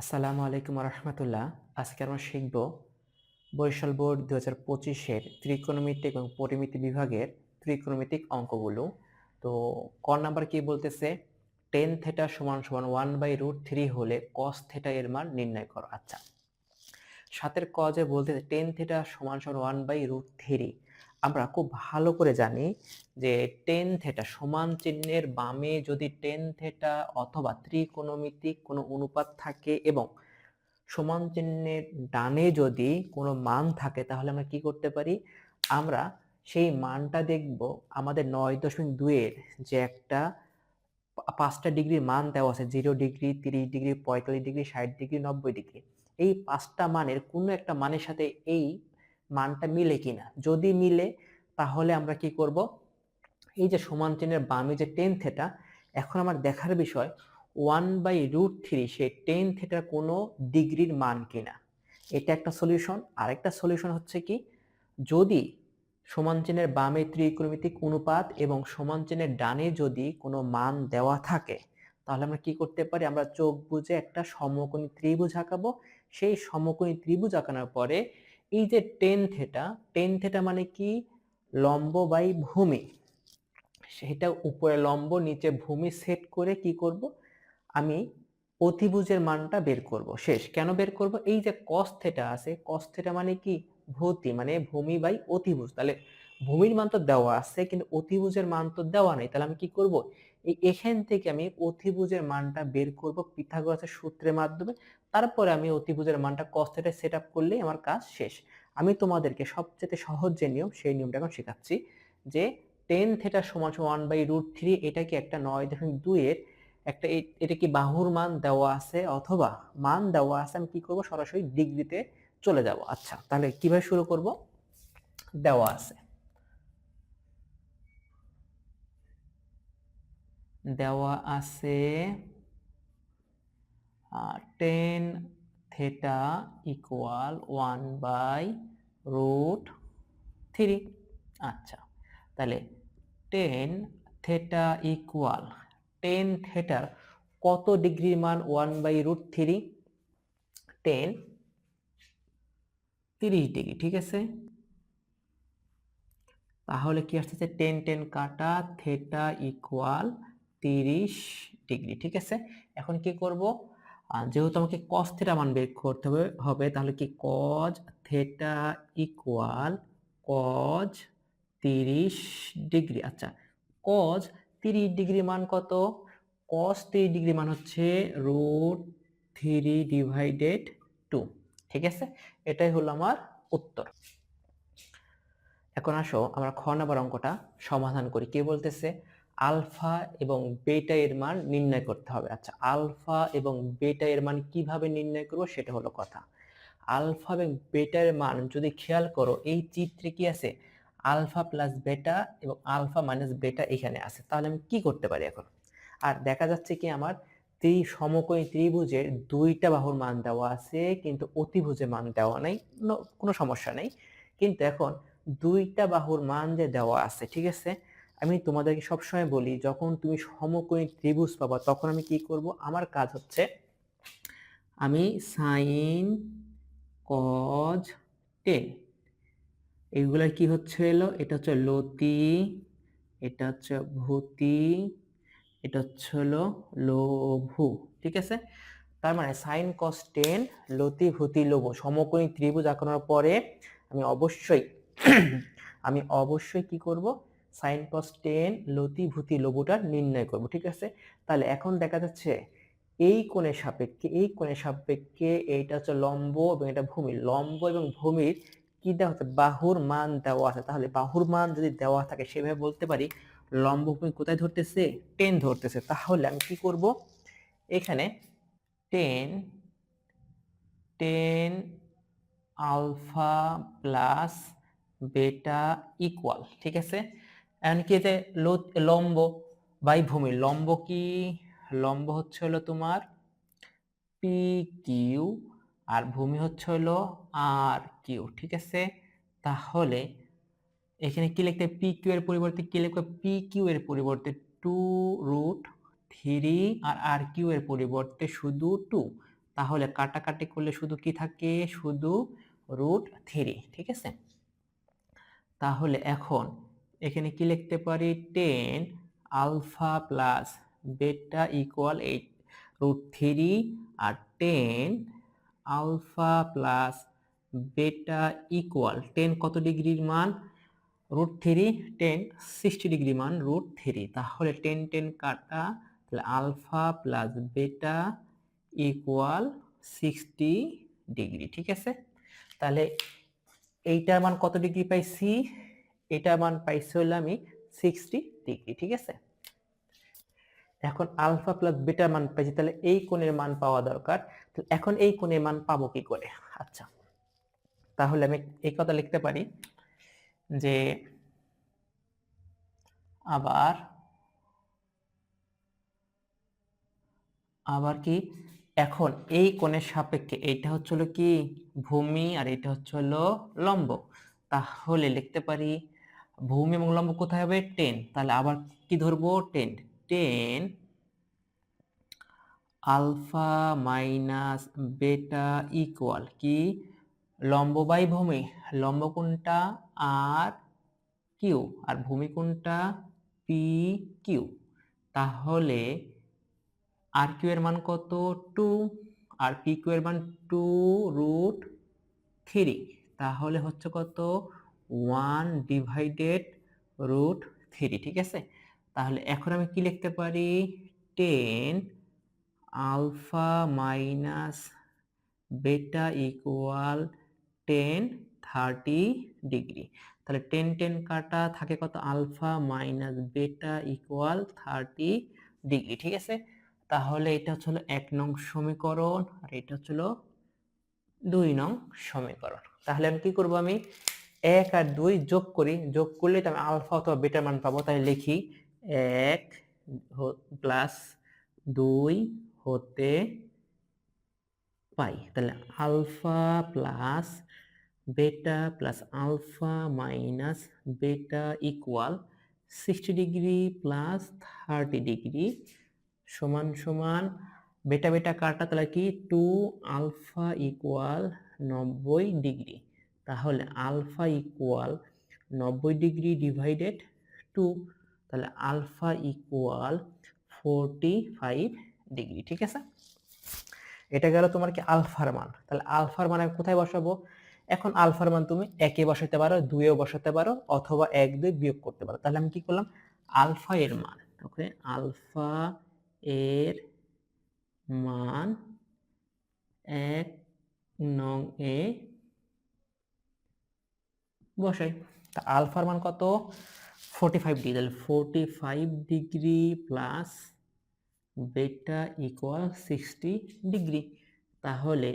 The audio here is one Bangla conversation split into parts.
আসসালামু আলাইকুম রহমতুল্লাহ আজকে আমরা শিখব বরিশাল বোর্ড দু হাজার পঁচিশের ত্রিকোণমিতিক এবং পরিমিতি বিভাগের ত্রিকোণমিতিক অঙ্কগুলো। তো ক নাম্বার কি বলতেছে? টেন থেটা সমান সমান ওয়ান বাই রুট থ্রি হলে কস থেটা এর মান নির্ণয় করো। আচ্ছা সাতের ক যে বলতেছে, টেন থেটা সমান সমান ওয়ান বাই রুট থ্রি আমরা খুব ভালো করে জানি যে টেন থেটা সমান চিহ্নের বামে যদি টেন থেটা অথবা ত্রিকোণমিতিক কোনো অনুপাত থাকে এবং সমান চিহ্নের ডানে যদি কোনো মান থাকে, তাহলে আমরা কি করতে পারি? আমরা সেই মানটা দেখব আমাদের নয় দশমিক দুইয়ের যে একটা পাঁচটা ডিগ্রির মান দেওয়া আছে, জিরো ডিগ্রি, তিরিশ ডিগ্রি, পঁয়তাল্লিশ ডিগ্রি, ষাট ডিগ্রি, নব্বই ডিগ্রি। এই পাঁচটা মানের কোনো একটা মানের সাথে এই মানটা মিলে কিনা? যদি মিলে, তাহলে আমরা কি করব? এই যে সমান চিহ্নের বামে যে টেন থেটা এখন আমার দেখার বিষয় ওয়ান বাই রুট থ্রি সেই টেন থেটার কোনো ডিগ্রির মান কিনা? এটা একটা সলিউশন আরেকটা সলিউশন হচ্ছে কি, যদি সমান চিহ্নের বামে ত্রিকোণমিতিক অনুপাত এবং সমান চিহ্নের ডানে যদি কোনো মান দেওয়া থাকে, তাহলে আমরা কি করতে পারি? আমরা চোখ বুজে একটা সমকোণী ত্রিভুজ আঁকাবো। সেই সমকোণী ত্রিভুজ আঁকানোর পরে এই যে টেন থেটা টেন থেটা মানে কি? লম্ব বাই ভূমি। সেটা উপরে লম্ব, নিচে ভূমি সেট করে কি করব? আমি অতিভুজের মানটা বের করব। শেষ। কেন বের করব? এই যে কস থেটা আছে কস থেটা মানে কি? ভূতি মানে ভূমি বাই অতিভুজ। তাহলে ভূমির মান তো দেওয়া আছে, কিন্তু অতিভুজের মান তো দেওয়া নেই। তাহলে আমি কি করব? এই এখান থেকে আমি অতিভুজের মানটা বের করব পিথাগোরাসের সূত্রের মাধ্যমে। তারপরে আমি অতিভুজের মানটা কস থেটা সেট আপ করলেই আমার কাজ শেষ। আমি তোমাদেরকে সবচেয়ে সহজ যে নিয়ম, সেই নিয়মটা এখন শেখাচ্ছি যে টেন থেটা সমান ওয়ান বাই রুট থ্রি এটা কি একটা নয় দশমিক দুইয়ের একটা এটা কি বাহুর মান দেওয়া আছে অথবা মান দেওয়া আছে, আমি কি করব? সরাসরি ডিগ্রিতে চলে যাব। আচ্ছা তাহলে কীভাবে শুরু করব? দেওয়া আছে। দেওয়া আছে tan theta equal one by root three আচ্ছা তাহলে টেন থেটা ইকুয়াল টেন থেটার কত ডিগ্রির মান one by root three tan তিরিশ ডিগ্রি ঠিক আছে? তাহলে কি আসতেছে? টেন টেন কাটা থেটা ইকুয়াল তিরিশ ডিগ্রি, ঠিক আছে? এখন কি করব? যেহেতু আমাকে কস থেটা মান বের করতে হবে হবে, তাহলে কি কজ থেটা ইকুয়াল কজ তিরিশ ডিগ্রি। আচ্ছা কজ তিরিশ ডিগ্রি মান কত? কস তিরিশ ডিগ্রি মান হচ্ছে রুট থ্রি ডিভাইডেড টু ঠিক আছে? এটাই হলো আমার উত্তর। এখন আসো, আমরা খ নাম্বার অঙ্কটা সমাধান করি। কে বলতেছে? আলফা এবং বেটা এর মান নির্ণয় করতে হবে। আচ্ছা আলফা এবং বেটা এর মান কীভাবে নির্ণয় করব সেটা হলো কথা। আলফা এবং বেটার মান যদি খেয়াল করো, এই চিত্রে কি আছে? আলফা প্লাস বেটা এবং আলফা মাইনাস বেটা এখানে আছে। তাহলে আমি কি করতে পারি এখন? আর দেখা যাচ্ছে কি আমার ত্রি, সমকোণী ত্রিভুজের দুইটা বাহুর মান দেওয়া আছে, কিন্তু অতিভুজের মান দেওয়া নাই কোনো সমস্যা নেই। কিন্তু এখন দুইটা বাহুর মান যে দেওয়া আছে, ঠিক আছে? আমি তোমাদেরকে সবসময় বলি, যখন তুমি সমকোণী ত্রিভুজ পাবা, তখন আমি কি করব? আমার কাজ হচ্ছে আমি সাইন কজ টেন এইগুলা কি হচ্ছে এলো? এটা হচ্ছে লতি এটা হচ্ছে ভূতি, এটা হচ্ছে হলো লঘু ঠিক আছে? তার মানে সাইন কস টেন লতি ভূতি লোভ সমকোণী ত্রিভুজ আঁকানোর পরে আমি অবশ্যই আমি অবশ্যই কি করব? সাইন কস টেন লতি ভূতি লঘুটা নির্ণয় করব, ঠিক আছে? তাহলে এখন দেখা যাচ্ছে এই কোণের সাপেক্ষে, এই কোণের সাপেক্ষে এইটা হচ্ছে লম্ব এবং এটা ভূমি লম্ব এবং ভূমির কি দেওয়া হচ্ছে বাহুর মান দেওয়া আছে। তাহলে বাহুর মান যদি দেওয়া থাকে, সেভাবে বলতে পারি লম্ব ভূমি কোথায় ধরতেছে? টেন ধরতেছে। তাহলে আমি কি করব? এখানে tan tan alpha plus beta equal, ঠিক আছে? লো- লম্ব বাই ভূমি লম্ব কি? লম্ব হচ্ছে হলো তোমার পি কিউ আর ভূমি হচ্ছে হলো আর কিউ ঠিক আছে? তাহলে এখানে কি লিখতে পি কিউ এর পরিবর্তে কি লিখবে পি কিউ এর পরিবর্তে টু রুট থ্রি আর আর কিউ এর পরিবর্তে শুধু টু তাহলে কাটাকাটি করলে শুধু কি থাকে? শুধু রুট থ্রি ঠিক আছে? তাহলে এখন এখানে কি লিখতে পারি? Tan alpha plus beta equal eight root three আর tan alpha plus beta equal tan কত ডিগ্রির মান? Root three, tan sixty degree মান রুট থ্রি। তাহলে টেন টেন কাটা, তাহলে alpha plus beta equal sixty degree, ঠিক আছে? তাহলে এইটার মান কত ডিগ্রি পাইছি? এটার মান পাইছি হলো আমি সিক্সটি ডিগ্রি ঠিক আছে? এখন আলফা প্লাস বেটার মান পাইছি, তাহলে এই কোণের মান পাওয়া দরকার। এখন এই কোণের মান পাবো কি করে? আচ্ছা তাহলে আমি এই কথা লিখতে পারি যে আবার আবার কি? এখন এই কোণের সাপেক্ষে এইটা হচ্ছে হলো কি? ভূমি আর এটা হচ্ছে হলো লম্ব। তাহলে লিখতে পারি ভূমি এবং লম্ব কোথায় হবে? টেন তাহলে আবার কি ধরবো? Tan tan alpha minus beta equal কি? লম্ব বাই ভূমি। লম্ব কোনটা? আর কিউ আর ভূমি কোনটা? পি কিউ তাহলে আর কিউ এর মান কত? টু আর পি কিউ এর মান টু রুট থ্রি তাহলে হচ্ছে কত? ওয়ান ডিভাইডেড রুট থ্রি, ঠিক আছে? তাহলে এখন আমি কি লিখতে পারি? Tan alpha minus beta equal tan thirty degree. তাহলে টেন টেন কাটা থাকে কত? Alpha minus beta equal thirty degree, ঠিক আছে? তাহলে এটা হচ্ছিল এক নং সমীকরণ আর এটা হচ্ছিল দুই নং সমীকরণ। তাহলে আমি কি করব আমি? এক আর দুই যোগ করি, যোগ করলে তো আমি আলফা অথবা বেটার মান পাবো। তাই লিখি এক প্লাস দুই হতে পাই। তাহলে alpha plus beta plus alpha minus beta equal sixty degree plus thirty degree সমান সমান বেটা বেটা কাটা তাহলে কি? টু আলফা ইকুয়াল নব্বই ডিগ্রি। তাহলে আলফা ইকুয়াল নব্বই ডিগ্রি ডিভাইডেড টু তাহলে alpha equal forty five degree ঠিক আছে? এটা গেল তোমার কি আলফার মান। তাহলে আলফার মান আমি কোথায় বসাবো? এখন আলফার মান তুমি একে বসাতে পারো দুইও বসাতে পারো, অথবা এক, দুই বিয়োগ করতে পারো। তাহলে আমি কি করলাম? আলফা এর মান। ওকে, আলফা এর মান এক নং এ বসাই তা আলফার মান কত? ফোরটি ফাইভ ডিগ্রি তাহলে forty five degree plus beta equal sixty degree তাহলে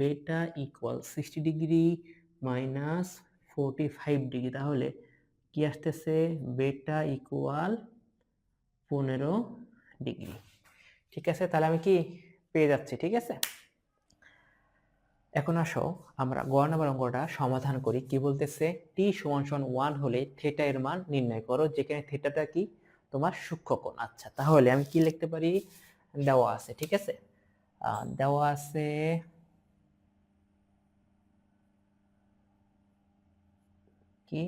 beta equal sixty degree minus forty five degree তাহলে কি আসতেছে? বেটা ইকুয়াল পনেরো ডিগ্রি ঠিক আছে? তাহলে আমি কি পেয়ে যাচ্ছি, ঠিক আছে? এখন আসো, আমরা গ নাম্বার অঙ্কটা সমাধান করি। কি বলতেছে? টি সমান সমান ওয়ান হলে থেটা এর মান নির্ণয় করো, যেখানে থেটাটা কি? তোমার সূক্ষ্মকোণ আচ্ছা তাহলে আমি কি লিখতে পারি? দেওয়া আছে, ঠিক আছে? দেওয়া আছে কি?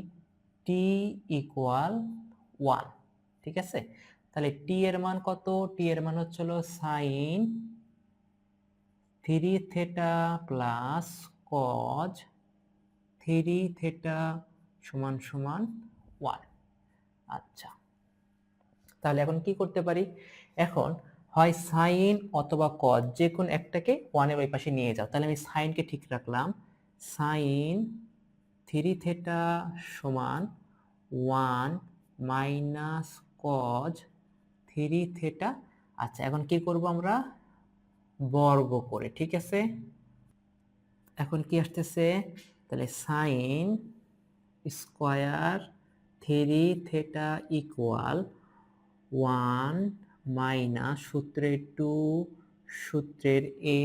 টি ইকুয়াল ওয়ান ঠিক আছে? তাহলে টি এর মান কত? টি এর মান হচ্ছিল sine three theta plus cos three theta সমান সমান ওয়ান। আচ্ছা। তাহলে এখন কি করতে পারি? এখন হয় সাইন অথবা কজ যে কোন একটাকে ওয়ানের ওই পাশে নিয়ে যাও। তাহলে আমি সাইনকে ঠিক রাখলাম। সাইন থ্রি থেটা সমান one minus cos three theta. আচ্ছা এখন কি করব আমরা? বর্গ করে, ঠিক আছে? এখন কি আসতেছে? তাহলে sine square three theta equal one minus সূত্রের টু সূত্রের এ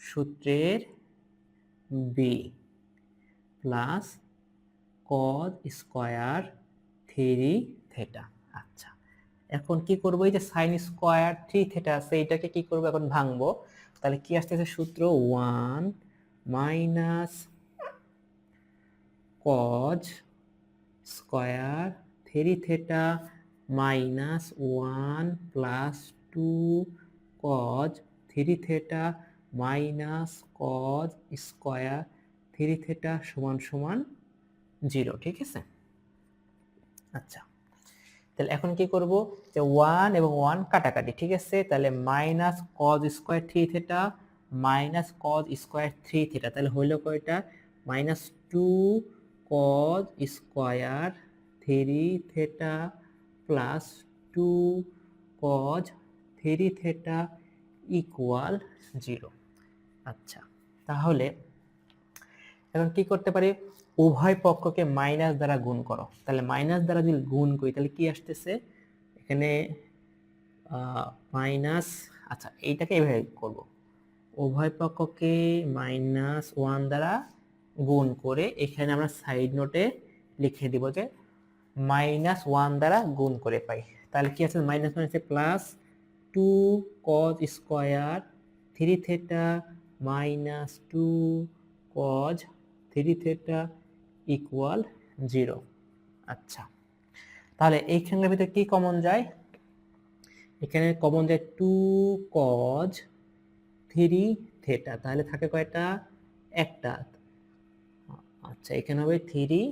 সূত্রের B plus cos square three theta আচ্ছা। এখন কি করব? এই যে সাইন স্কোয়ার থ্রি থেটা আছে, এটাকে কি করব? এখন ভাঙবো। তাহলে কি আসতেছে সূত্র? One minus cos square three theta minus one plus two cos three theta minus cos square three theta সমান সমান জিরো ঠিক আছে? আচ্ছা। তাহলে এখন কি করব? যে ওয়ান এবং ওয়ান কাটাকাটি, ঠিক আছে? তাহলে minus cos square three theta minus cos square three theta তাহলে হইল কয়টা? Minus two cos square three theta plus two cos three theta equal zero আচ্ছা তাহলে এখন কি করতে পারি? উভয় পক্ষকে মাইনাস দ্বারা গুণ করো। তাহলে মাইনাস দ্বারা যদি গুণ করি, তাহলে কি আসতেছে? এখানে মাইনাস আচ্ছা এইটাকে এভাবে করব। উভয় পক্ষকে মাইনাস ওয়ান দ্বারা গুণ করে এখানে আমরা সাইড নোটে লিখে দিব যে মাইনাস ওয়ান দ্বারা গুণ করে পাই। তাহলে কি আছে? মাইনাস মাইনাসে plus two cos square three theta minus two cos three theta equal zero আচ্ছা তাহলে এইখানের ভিতরে কি কমন যায়? এখানে কমন যায় টু কজ থ্রি থেটা তাহলে থাকে কয়টা? একটা। আচ্ছা এখানে হবে three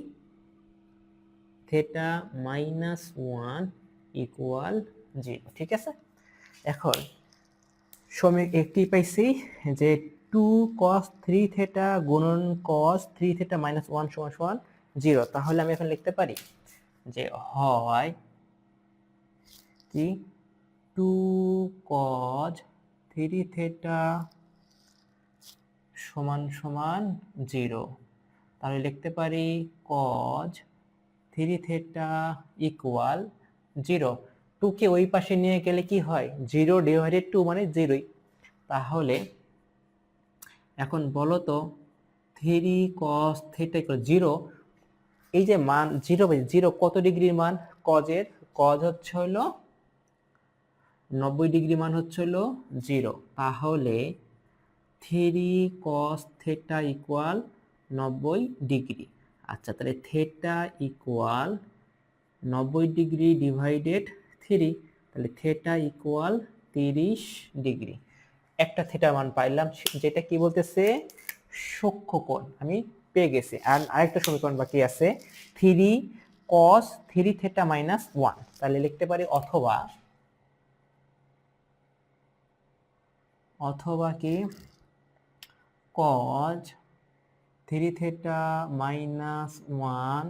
theta minus one equal zero ঠিক আছে? এখন সমীক একটি পাইছি? যে টু কস থ্রি থেটা গুণন cos three theta minus one সমান সমান জিরো তাহলে আমি এখন লিখতে পারি যে হয় কি? টু কজ থ্রি থেটা সমান সমান জিরো তাহলে লিখতে পারি cos three theta equal zero টুকে ওই পাশে নিয়ে গেলে কি হয়? জিরো ডিভাইডেড টু মানে জিরোই তাহলে এখন বলো তো, three cos theta equal zero এই যে মান জিরো জিরো কত ডিগ্রির মান? কজের কজ হচ্ছে হলো নব্বই ডিগ্রি মান হচ্ছে হলো জিরো তাহলে থ্রি কস থেটা ইকুয়াল নব্বই ডিগ্রি। আচ্ছা তাহলে থেটা ইকুয়াল নব্বই ডিগ্রি ডিভাইডেড থ্রি, তাহলে থেটা ইকুয়াল তিরিশ ডিগ্রি। একটা থেটা মান পাইলাম যেটা কি বলতেছে? সূক্ষ্মকোণ। আমি পেয়ে গেছি। আর আরেকটা সমীকরণ বাকি আছে। Three cos three theta minus one তাহলে লিখতে পারি অথবা অথবা কি? Cos three theta minus one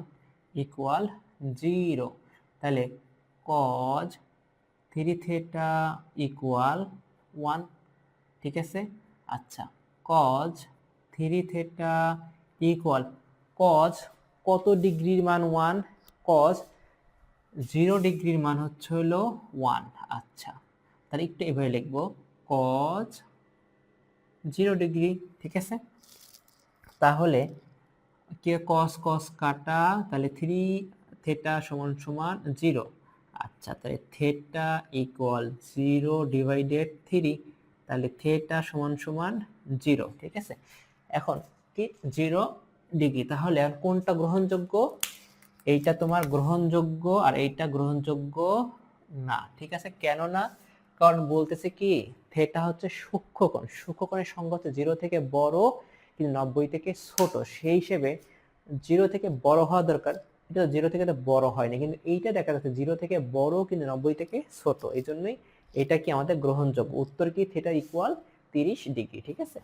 equal zero তাহলে cos three theta equal one ঠিক আছে? আচ্ছা cos three theta equal cos কত ডিগ্রির মান ওয়ান কজ জিরো ডিগ্রির মান হচ্ছে হলো ওয়ান আচ্ছা তাহলে একটু এভাবে লিখব। কজ জিরো ডিগ্রি, ঠিক আছে? তাহলে কে কস কস কাটা, তাহলে থ্রি থেটা সমান সমান জিরো আচ্ছা তাহলে theta equal zero divided three তাহলে থেটা সমান সমান জিরো ঠিক আছে? এখন কি? জিরো ডিগ্রি তাহলে আর কোনটা গ্রহণযোগ্য? এইটা তোমার গ্রহণযোগ্য আর এইটা গ্রহণযোগ্য না, ঠিক আছে? কেন না? কারণ বলতেছে কি? থেটা হচ্ছে সূক্ষ্মকোণ সূক্ষ্মকোণের সংখ্যা হচ্ছে জিরো থেকে বড় কিন্তু নব্বই থেকে ছোট, সেই হিসেবে জিরো থেকে বড় হওয়া দরকার। এটা জিরো থেকে বড় হয়নি, কিন্তু এইটা দেখা যাচ্ছে জিরো থেকে বড় কিন্তু নব্বই থেকে ছোট এই জন্যই এটা কি আমাদের গ্রহণযোগ্য? উত্তর কি থেটা ইকুয়াল তিরিশ ডিগ্রি ঠিক আছে?